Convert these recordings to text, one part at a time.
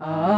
Ah.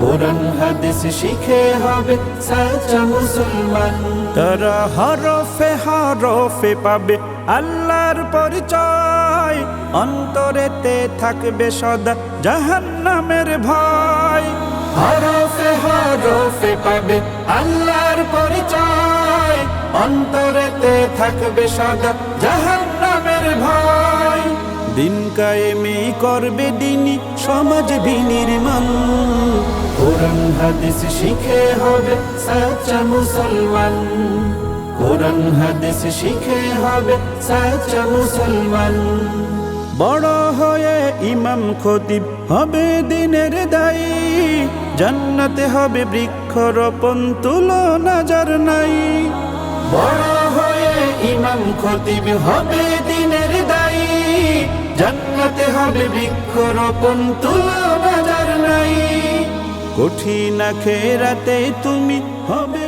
কোরআন হাদিস শিখে হবে সাচ্চা মুসলমান। তারা হরফে হরফে পাবে আল্লাহর পরিচয়। অন্তরেতে থাকবে সদা জাহান্নামের ভয়। হরফে হরফে পাবে আল্লাহর পরিচয়। অন্তরেতে থাকবে সদা জাহান্নামের ভয়। দিন কায়েমি করবে দিনী সমাজ বিনির্মাণ। কোরআন, হাদিস শিখে হবে সাচ্চা মুসলমান। কোরআন, হাদিস শিখে হবে সাচ্চা মুসলমান। বড় হয়ে ইমাম খতিব হবে দিনের দায়ী। জান্নাতে হবে বৃক্ষরোপণ, তুলনা যার নাই। বড় হয়ে ইমাম খতিব হবে দিনের দায়ী। জান্নাতে হবে বৃক্ষরোপণ, তুলনা যার নাই। কঠিন খেরাতে তুমি হবে